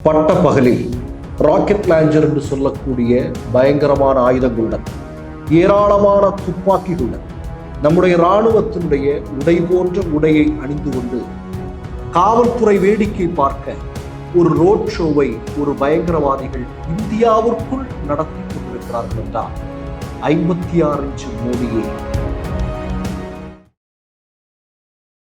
பட்ட பகலில் rocket launcher என்று சொல்லக்கூடிய பயங்கரமான ஆயுதங்களுடன் ஏராளமான துப்பாக்கிகளுடன் நம்முடைய இராணுவத்தினுடைய உடை போன்ற உடையை அணிந்து கொண்டு காவல்துறை வேடிக்கை பார்க்க ஒரு ரோட் ஷோவை ஒரு பயங்கரவாதிகள் இந்தியாவிற்குள் நடத்தி கொண்டிருக்கிறார்கள் என்றால் ஐம்பத்தி ஆறு இன்ச்சு மோடியை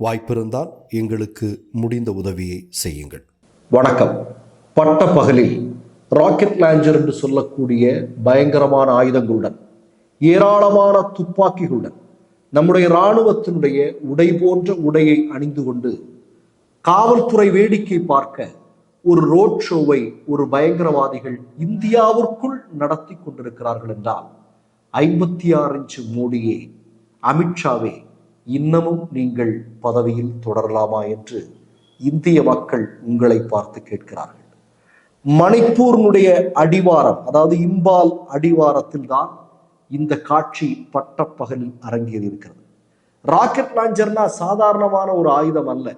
வாய்ப்பிருந்தால் எங்களுக்கு முடிந்த உதவியை செய்யுங்கள். வணக்கம். பட்ட பகலில் ராக்கெட் லாஞ்சர் என்று சொல்லக்கூடிய பயங்கரமான ஆயுதங்களுடன் ஏராளமான துப்பாக்கிகளுடன் நம்முடைய இராணுவத்தினுடைய உடை போன்ற உடையை அணிந்து கொண்டு காவல்துறை வேடிக்கை பார்க்க ஒரு ரோட் ஷோவை ஒரு பயங்கரவாதிகள் இந்தியாவிற்குள் நடத்தி கொண்டிருக்கிறார்கள் என்றால் ஐம்பத்தி ஆறு இன்ச்சு மோடியே அமித்ஷாவே இன்னமும் நீங்கள் பதவியில் தொடரலாமா என்று இந்திய மக்கள் உங்களை பார்த்து கேட்கிறார்கள். மணிப்பூரினுடைய அடிவாரம் அதாவது இம்பால் அடிவாரத்தில் தான் இந்த காட்சி பட்டப்பகலில் அரங்கேறி இருக்கிறது. ராக்கெட் லாஞ்சர்னா சாதாரணமான ஒரு ஆயுதம் அல்ல.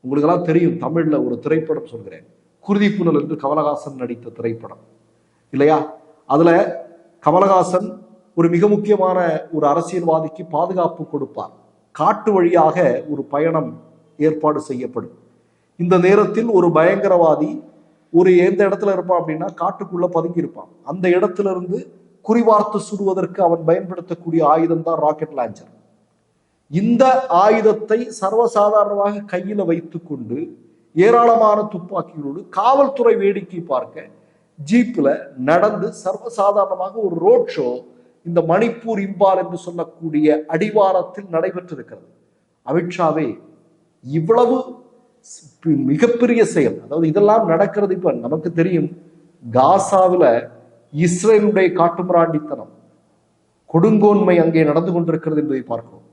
உங்களுக்கெல்லாம் தெரியும் தமிழ்ல ஒரு திரைப்படம் சொல்கிறேன். குருதி புனல் என்று கமலஹாசன் நடித்த திரைப்படம். இல்லையா? அதுல கமலஹாசன் ஒரு மிக முக்கியமான ஒரு அரசியல்வாதிக்கு பாதுகாப்பு கொடுப்பார். காட்டு வழியாக ஒரு பயணம் ஏற்பாடு செய்யப்படும். இந்த நேரத்தில் ஒரு பயங்கரவாதி ஒரு எந்த இடத்துல இருப்பான் அப்படின்னா காட்டுக்குள்ள பதுங்கி இருப்பான். அந்த இடத்துல இருந்து குறிவார்த்து சுடுவதற்கு அவன் பயன்படுத்தக்கூடிய ஆயுதம் தான் ராக்கெட் லாஞ்சர் இந்த ஆயுதத்தை சர்வசாதாரணமாக கையில வைத்துக்கொண்டு ஏராளமான துப்பாக்கிகளோடு காவல்துறை வேடிக்கை பார்க்க ஜீப்ல நடந்து சர்வசாதாரணமாக ஒரு ரோட் ஷோ இந்த மணிப்பூர் இம்பால் என்று சொல்லக்கூடிய அடிவாரத்தில் நடைபெற்றிருக்கிறது. அமித்ஷாவே இவ்வளவு மிகப்பெரிய செயல் அதாவது இதெல்லாம் நடக்கிறது இப்ப நமக்கு தெரியும் காசாவில் இஸ்ரேலுடைய காட்டுமிராண்டித்தனம் கொடுங்கோன்மை அங்கே நடந்து கொண்டிருக்கிறது என்பதை பார்க்கிறோம்.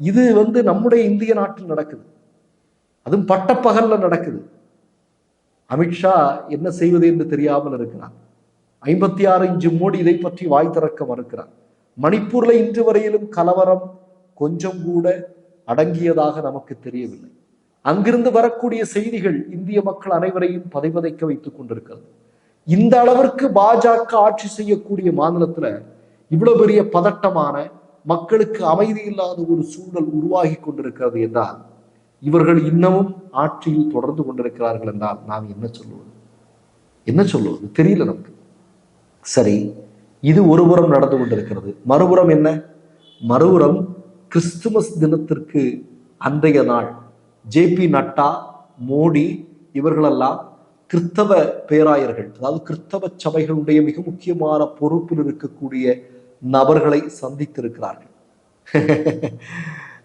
இது வந்து நம்முடைய இந்திய நாட்டில் நடக்குது. அதுவும் பட்டப்பகல்ல நடக்குது. அமித்ஷா என்ன செய்வது என்று தெரியாமல் இருக்கிறார். ஐம்பத்தி ஆறு இன்ச்சு மோடி இதை பற்றி வாய் திறக்க மறுக்கிறார். மணிப்பூர்ல இன்று வரையிலும் கலவரம் கொஞ்சம் கூட அடங்கியதாக நமக்கு தெரியவில்லை. அங்கிருந்து வரக்கூடிய செய்திகள் இந்திய மக்கள் அனைவரையும் பதைபதைக்க வைத்துக் கொண்டிருக்கிறது. இந்த அளவிற்கு பாஜக ஆட்சி செய்யக்கூடிய மாநிலத்துல இவ்வளவு பெரிய பதட்டமான மக்களுக்கு அமைதி இல்லாத ஒரு சூழல் உருவாகி கொண்டிருக்கிறது என்றால் இவர்கள் இன்னமும் ஆட்சியில் தொடர்ந்து கொண்டிருக்கிறார்கள் என்றால் நாம் என்ன சொல்லுவது? என்ன சொல்லுவது? தெரியல நமக்கு. சரி இது ஒருபுறம் நடந்து கொண்டிருக்கிறது. மறுபுறம் என்ன? மறுபுறம் கிறிஸ்துமஸ் தினத்திற்கு அன்றைய நாள். ஜே பி நட்டா மோடி இவர்களெல்லாம் கிறிஸ்தவ பேராயர்கள் அதாவது கிறிஸ்தவ சபைகளுடைய மிக முக்கியமான பொறுப்பில் இருக்கக்கூடிய நபர்களை சந்தித்திருக்கிறார்கள்.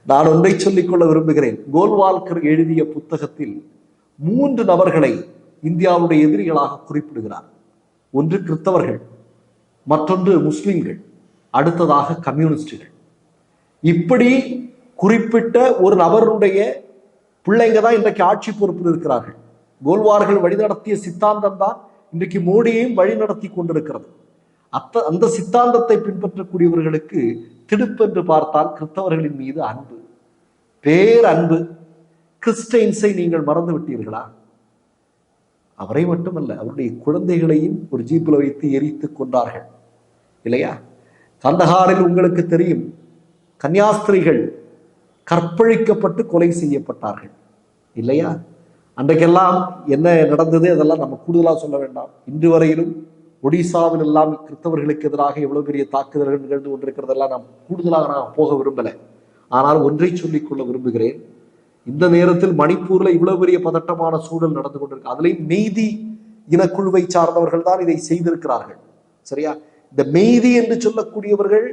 நான் ஒன்றை சொல்லிக்கொள்ள விரும்புகிறேன். கோல்வால்கர் எழுதிய புத்தகத்தில் மூன்று நபர்களை இந்தியாவுடைய எதிரிகளாக குறிப்பிடுகிறார். ஒன்று கிறிஸ்தவர்கள் மற்றொன்று முஸ்லிம்கள் அடுத்ததாக கம்யூனிஸ்டுகள். இப்படி குறிப்பிட்ட ஒரு நபருடைய பிள்ளைங்க தான் இன்றைக்கு ஆட்சி பொறுப்பில் இருக்கிறார்கள். கோல்வார்கள் வழிநடத்திய சித்தாந்தம் தான் இன்றைக்கு மோடியையும் வழிநடத்தி கொண்டிருக்கிறது. அத்த அந்த சித்தாந்தத்தை பின்பற்றக்கூடியவர்களுக்கு திடுப்பென்று பார்த்தால் கிறிஸ்தவர்களின் மீது அன்பு பேர் அன்பு கிறிஸ்டைன்ஸை நீங்கள் மறந்து விட்டீர்களா அவரை மட்டுமல்ல அவருடைய குழந்தைகளையும் ஒரு ஜீப்பில் வைத்து எரித்து கொண்டார்கள். இல்லையா? கந்தகாரில் உங்களுக்கு தெரியும் கன்னியாஸ்திரிகள் கற்பழிக்கப்பட்டு கொலை செய்யப்பட்டார்கள். இல்லையா? அன்றைக்கெல்லாம் என்ன நடந்தது? அதெல்லாம் நம்ம கூடுதலாக சொல்ல வேண்டாம். இன்று வரையிலும் ஒடிசாவில் எல்லாம் கிறிஸ்தவர்களுக்கு எதிராக எவ்வளவு பெரிய தாக்குதல்கள் நிகழ்ந்து கொண்டிருக்கிறதெல்லாம் நாம் கூடுதலாக நான் போக விரும்பலை. ஆனால் ஒன்றை சொல்லிக்கொள்ள விரும்புகிறேன். இந்த நேரத்தில் மணிப்பூர்ல இவ்வளவு பெரிய பதட்டமான சூழல் நடந்து கொண்டிருக்கு. அதுலேயும் மெய்தி இனக்குழுவை சார்ந்தவர்கள் தான் இதை செய்திருக்கிறார்கள். சரியா? இந்த மெய்தி என்று சொல்லக்கூடியவர்கள்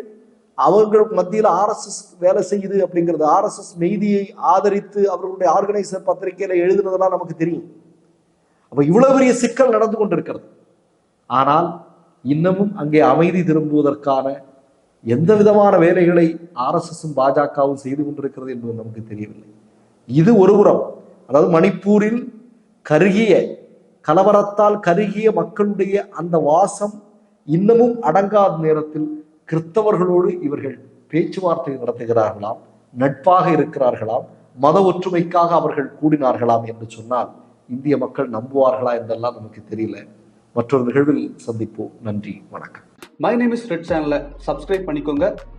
அவர்கள் மத்தியில் ஆர்எஸ்எஸ் வேலை செய்யுது அப்படிங்கிறது ஆர்எஸ்எஸ் மெய்தியை ஆதரித்து அவர்களுடைய ஆர்கனைசர் பத்திரிகையில எழுதுனதெல்லாம் நமக்கு தெரியும். அப்ப இவ்வளவு பெரிய சிக்கல் நடந்து கொண்டிருக்கிறது. ஆனால் இன்னமும் அங்கே அமைதி திரும்புவதற்கான எந்த விதமான வேலைகளை ஆர்எஸ்எஸும் பாஜகவும் செய்து கொண்டிருக்கிறது என்பது நமக்கு தெரியவில்லை. இது ஒருபுறம் அதாவது மணிப்பூரில் கருகிய கலவரத்தால் கருகிய மக்களுடைய அந்த வாசம் இன்னமும் அடங்காத நேரத்தில் கிறிஸ்தவர்களோடு இவர்கள் பேச்சுவார்த்தை நடத்துகிறார்களாம் நட்பாக இருக்கிறார்களாம் மத ஒற்றுமைக்காக அவர்கள் கூடினார்களாம் என்று சொன்னால் இந்திய மக்கள் நம்புவார்களா என்றெல்லாம் நமக்கு தெரியல. மற்றொரு நிகழ்வில் சந்திப்போம். நன்றி வணக்கம். மை நேம் இஸ் ரெட் சேனலை சப்ஸ்கிரைப் பண்ணிக்கோங்க.